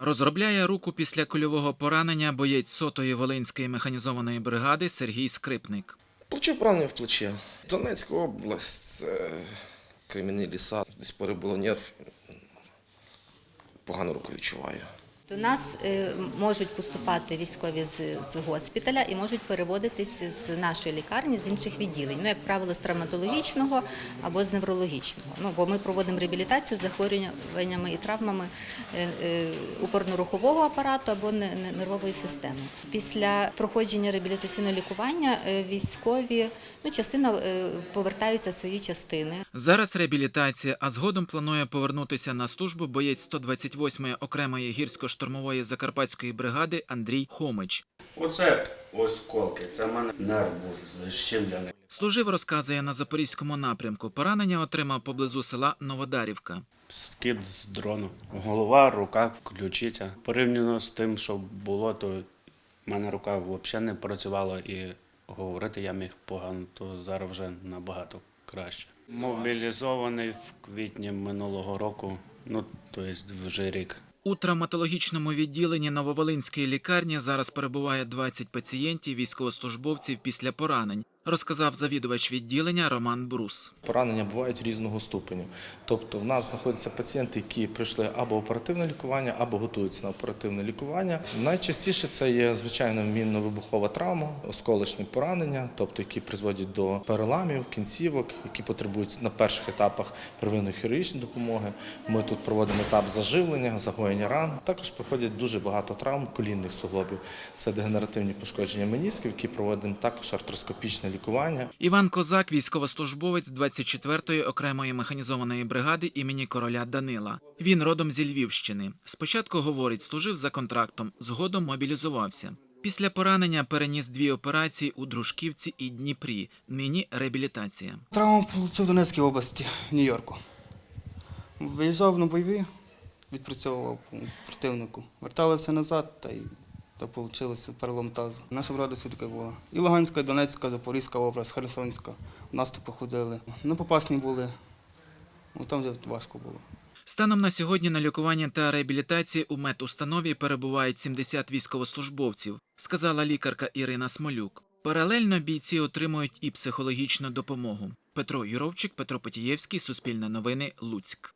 Розробляє руку після кульового поранення боєць сотої Волинської механізованої бригади Сергій Скрипник. Плече поранення в плече. Донецька область, це кремінні ліса, десь перебуло нерв. Погано руку відчуваю. До нас е, можуть поступати військові з, госпіталя і можуть переводитись з нашої лікарні з інших відділень. Ну, як правило, з травматологічного або з неврологічного. Ну, бо ми проводимо реабілітацію з захворюваннями і травмами е, е, опорно-рухового апарату або не- не- нервової системи. Після проходження реабілітаційного лікування військові, ну, частина повертаються в свої частини. Зараз реабілітація, а згодом планує повернутися на службу боєць 128-ї окремої гірсько-штурмової закарпатської бригади Андрій Хомич. Оце осколки, це в мене нерв був защемлений. Служив, розказує на запорізькому напрямку. Поранення отримав поблизу села Новодарівка. Скид з дрону. Голова, рука, ключиця. Порівняно з тим, що було, то в мене рука взагалі не працювала і говорити я міг погано, то зараз вже набагато краще. Мобілізований в квітні минулого року, ну тобто вже рік. У травматологічному відділенні Нововолинської лікарні зараз перебуває 20 пацієнтів, військовослужбовців після поранень, розказав завідувач відділення Роман Брус. Поранення бувають різного ступеню. Тобто в нас знаходяться пацієнти, які пройшли або оперативне лікування, або готуються на оперативне лікування. Найчастіше це є звичайно мінно-вибухова травма, осколочні поранення, тобто які призводять до переламів, кінцівок, які потребують на перших етапах первинної хірургічної допомоги. Ми тут проводимо етап заживлення, загоєння ран. Також проходять дуже багато травм колінних суглобів. Це дегенеративні пошкодження менісків, які проводимо також артроскопічне. Іван Козак, військовослужбовець 24-ї окремої механізованої бригади імені короля Данила. Він родом зі Львівщини. Спочатку говорить, служив за контрактом, згодом мобілізувався. Після поранення переніс дві операції у Дружківці і Дніпрі. Нині реабілітація. Травму отримав в Донецькій області, в Нью-Йорку. Виїжджав на бойові, відпрацьовував противнику. Верталися назад та й то вийшло перелом тазу. Наша брада все-таки була. І Луганська, і Донецька, Запорізька область, Херсонська. Наступи ходили. На попасні були. Ну, там вже важко було. Станом на сьогодні на лікуванні та реабілітації у медустанові перебувають 70 військовослужбовців, сказала лікарка Ірина Смолюк. Паралельно бійці отримують і психологічну допомогу. Петро Юровчик, Петро Потієвський, Суспільне новини, Луцьк.